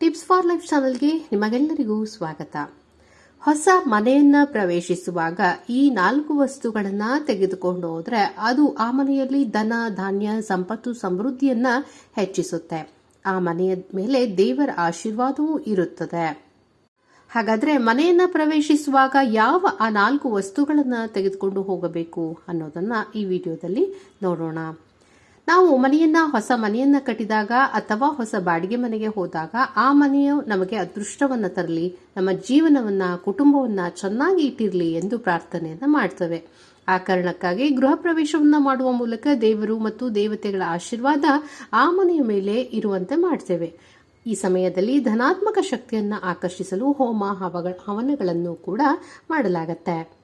Tips for life ಚಾನಲ್ಗೆ ನಿಮಗೆಲ್ಲರಿಗೂ ಸ್ವಾಗತ. ಹೊಸ ಮನೆಯನ್ನ ಪ್ರವೇಶಿಸುವಾಗ ಈ ನಾಲ್ಕು ವಸ್ತುಗಳನ್ನ ತೆಗೆದುಕೊಂಡು ಹೋದ್ರೆ ಅದು ಆ ಮನೆಯಲ್ಲಿ ಧನ, ಧಾನ್ಯ, ಸಂಪತ್ತು, ಸಮೃದ್ಧಿಯನ್ನ ಹೆಚ್ಚಿಸುತ್ತೆ. ಆ ಮನೆಯ ಮೇಲೆ ದೇವರ ಆಶೀರ್ವಾದವೂ ಇರುತ್ತದೆ. ಹಾಗಾದ್ರೆ ಮನೆಯನ್ನ ಪ್ರವೇಶಿಸುವಾಗ ಯಾವ ಆ ನಾಲ್ಕು ವಸ್ತುಗಳನ್ನ ತೆಗೆದುಕೊಂಡು ಹೋಗಬೇಕು ಅನ್ನೋದನ್ನ ಈ ವಿಡಿಯೋದಲ್ಲಿ ನೋಡೋಣ. ನಾವು ಮನೆಯನ್ನ, ಹೊಸ ಮನೆಯನ್ನ ಕಟ್ಟಿದಾಗ ಅಥವಾ ಹೊಸ ಬಾಡಿಗೆ ಮನೆಗೆ ಹೋದಾಗ ಆ ಮನೆಯು ನಮಗೆ ಅದೃಷ್ಟವನ್ನ ತರಲಿ, ನಮ್ಮ ಜೀವನವನ್ನ, ಕುಟುಂಬವನ್ನ ಚೆನ್ನಾಗಿ ಇಟ್ಟಿರಲಿ ಎಂದು ಪ್ರಾರ್ಥನೆಯನ್ನ ಮಾಡ್ತೇವೆ. ಆ ಕಾರಣಕ್ಕಾಗಿ ಗೃಹ ಪ್ರವೇಶವನ್ನ ಮಾಡುವ ಮೂಲಕ ದೇವರು ಮತ್ತು ದೇವತೆಗಳ ಆಶೀರ್ವಾದ ಆ ಮನೆಯ ಮೇಲೆ ಇರುವಂತೆ ಮಾಡ್ತೇವೆ. ಈ ಸಮಯದಲ್ಲಿ ಧನಾತ್ಮಕ ಶಕ್ತಿಯನ್ನ ಆಕರ್ಷಿಸಲು ಹೋಮ ಹವನಗಳನ್ನು ಕೂಡ ಮಾಡಲಾಗತ್ತೆ.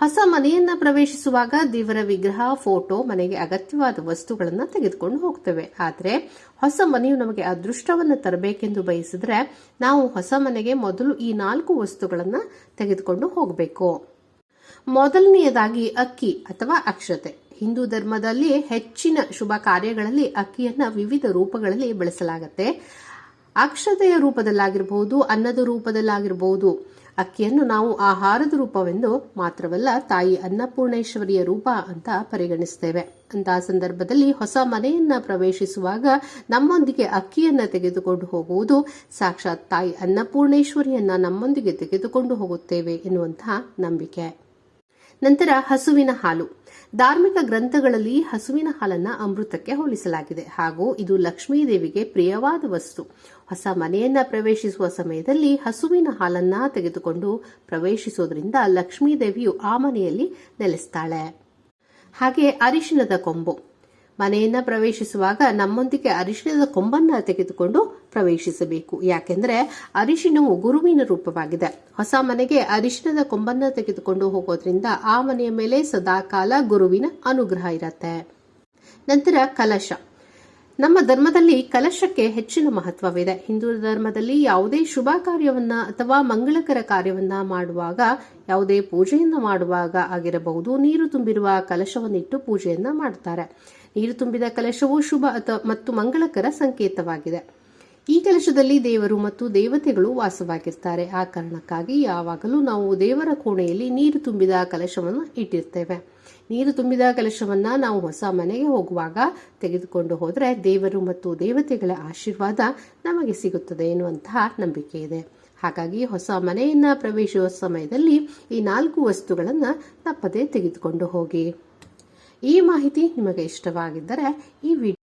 ಹೊಸ ಮನೆಯನ್ನ ಪ್ರವೇಶಿಸುವಾಗ ದೇವರ ವಿಗ್ರಹ, ಫೋಟೋ, ಮನೆಗೆ ಅಗತ್ಯವಾದ ವಸ್ತುಗಳನ್ನು ತೆಗೆದುಕೊಂಡು ಹೋಗ್ತೇವೆ. ಆದರೆ ಹೊಸ ಮನೆಯು ನಮಗೆ ಅದೃಷ್ಟವನ್ನು ತರಬೇಕೆಂದು ಬಯಸಿದ್ರೆ ನಾವು ಹೊಸ ಮನೆಗೆ ಮೊದಲು ಈ ನಾಲ್ಕು ವಸ್ತುಗಳನ್ನು ತೆಗೆದುಕೊಂಡು ಹೋಗಬೇಕು. ಮೊದಲನೆಯದಾಗಿ ಅಕ್ಕಿ ಅಥವಾ ಅಕ್ಷತೆ. ಹಿಂದೂ ಧರ್ಮದಲ್ಲಿ ಹೆಚ್ಚಿನ ಶುಭ ಕಾರ್ಯಗಳಲ್ಲಿ ಅಕ್ಕಿಯನ್ನ ವಿವಿಧ ರೂಪಗಳಲ್ಲಿ ಬಳಸಲಾಗುತ್ತೆ. ಅಕ್ಷತೆಯ ರೂಪದಲ್ಲಾಗಿರಬಹುದು ಅನ್ನದ ರೂಪದಲ್ಲಾಗಿರಬಹುದು ಅಕ್ಕಿಯನ್ನು ನಾವು ಆಹಾರದ ರೂಪವೆಂದು ಮಾತ್ರವಲ್ಲ, ತಾಯಿ ಅನ್ನಪೂರ್ಣೇಶ್ವರಿಯ ರೂಪ ಅಂತ ಪರಿಗಣಿಸ್ತೇವೆ. ಅಂತಹ ಸಂದರ್ಭದಲ್ಲಿ ಹೊಸ ಮನೆಯನ್ನ ಪ್ರವೇಶಿಸುವಾಗ ನಮ್ಮೊಂದಿಗೆ ಅಕ್ಕಿಯನ್ನ ತೆಗೆದುಕೊಂಡು ಹೋಗುವುದು, ಸಾಕ್ಷಾತ್ ತಾಯಿ ಅನ್ನಪೂರ್ಣೇಶ್ವರಿಯನ್ನ ನಮ್ಮೊಂದಿಗೆ ತೆಗೆದುಕೊಂಡು ಹೋಗುತ್ತೇವೆ ಎನ್ನುವಂತಹ ನಂಬಿಕೆ. ನಂತರ ಹಸುವಿನ ಹಾಲು. ಧಾರ್ಮಿಕ ಗ್ರಂಥಗಳಲ್ಲಿ ಹಸುವಿನ ಹಾಲನ್ನ ಅಮೃತಕ್ಕೆ ಹೋಲಿಸಲಾಗಿದೆ. ಹಾಗೂ ಇದು ಲಕ್ಷ್ಮೀ ದೇವಿಗೆ ಪ್ರಿಯವಾದ ವಸ್ತು. ಹೊಸ ಮನೆಯನ್ನ ಪ್ರವೇಶಿಸುವ ಸಮಯದಲ್ಲಿ ಹಸುವಿನ ಹಾಲನ್ನ ತೆಗೆದುಕೊಂಡು ಪ್ರವೇಶಿಸೋದ್ರಿಂದ ಲಕ್ಷ್ಮೀ ದೇವಿಯು ಆ ಮನೆಯಲ್ಲಿ ನೆಲೆಸ್ತಾಳೆ. ಹಾಗೆ ಅರಿಶಿನದ ಕೊಂಬು. ಮನೆಯನ್ನ ಪ್ರವೇಶಿಸುವಾಗ ನಮ್ಮೊಂದಿಗೆ ಅರಿಶಿಣದ ಕೊಂಬನ್ನ ತೆಗೆದುಕೊಂಡು ಪ್ರವೇಶಿಸಬೇಕು. ಯಾಕೆಂದ್ರೆ ಅರಿಶಿಣವು ಗುರುವಿನ ರೂಪವಾಗಿದೆ. ಹೊಸ ಮನೆಗೆ ಅರಿಶಿಣದ ಕೊಂಬನ್ನ ತೆಗೆದುಕೊಂಡು ಹೋಗೋದ್ರಿಂದ ಆ ಮನೆಯ ಮೇಲೆ ಸದಾಕಾಲ ಗುರುವಿನ ಅನುಗ್ರಹ ಇರತ್ತೆ. ನಂತರ ಕಲಶ. ನಮ್ಮ ಧರ್ಮದಲ್ಲಿ ಕಲಶಕ್ಕೆ ಹೆಚ್ಚಿನ ಮಹತ್ವವಿದೆ. ಹಿಂದೂ ಧರ್ಮದಲ್ಲಿ ಯಾವುದೇ ಶುಭ ಕಾರ್ಯವನ್ನ ಅಥವಾ ಮಂಗಳಕರ ಕಾರ್ಯವನ್ನ ಮಾಡುವಾಗ, ಯಾವುದೇ ಪೂಜೆಯನ್ನ ಮಾಡುವಾಗ ಆಗಿರಬಹುದು. ನೀರು ತುಂಬಿರುವ ಕಲಶವನ್ನಿಟ್ಟು ಪೂಜೆಯನ್ನ ಮಾಡುತ್ತಾರೆ ನೀರು ತುಂಬಿದ ಕಲಶವು ಶುಭ ಮತ್ತು ಮಂಗಳಕರ ಸಂಕೇತವಾಗಿದೆ. ಈ ಕಲಶದಲ್ಲಿ ದೇವರು ಮತ್ತು ದೇವತೆಗಳು ವಾಸವಾಗಿರ್ತಾರೆ. ಆ ಕಾರಣಕ್ಕಾಗಿ ಯಾವಾಗಲೂ ನಾವು ದೇವರ ಕೋಣೆಯಲ್ಲಿ ನೀರು ತುಂಬಿದ ಕಲಶವನ್ನು ಇಟ್ಟಿರ್ತೇವೆ. ನೀರು ತುಂಬಿದ ಕಲಶವನ್ನ ನಾವು ಹೊಸ ಮನೆಗೆ ಹೋಗುವಾಗ ತೆಗೆದುಕೊಂಡು ಹೋದರೆ ದೇವರು ಮತ್ತು ದೇವತೆಗಳ ಆಶೀರ್ವಾದ ನಮಗೆ ಸಿಗುತ್ತದೆ ಎನ್ನುವಂತಹ ನಂಬಿಕೆ ಇದೆ. ಹಾಗಾಗಿ ಹೊಸ ಮನೆಯನ್ನ ಪ್ರವೇಶಿಸುವ ಸಮಯದಲ್ಲಿ ಈ ನಾಲ್ಕು ವಸ್ತುಗಳನ್ನು ತಪ್ಪದೆ ತೆಗೆದುಕೊಂಡು ಹೋಗಿ. ಈ ಮಾಹಿತಿ ನಿಮಗೆ ಇಷ್ಟವಾಗಿದ್ದರೆ ಈ ವಿಡಿಯೋ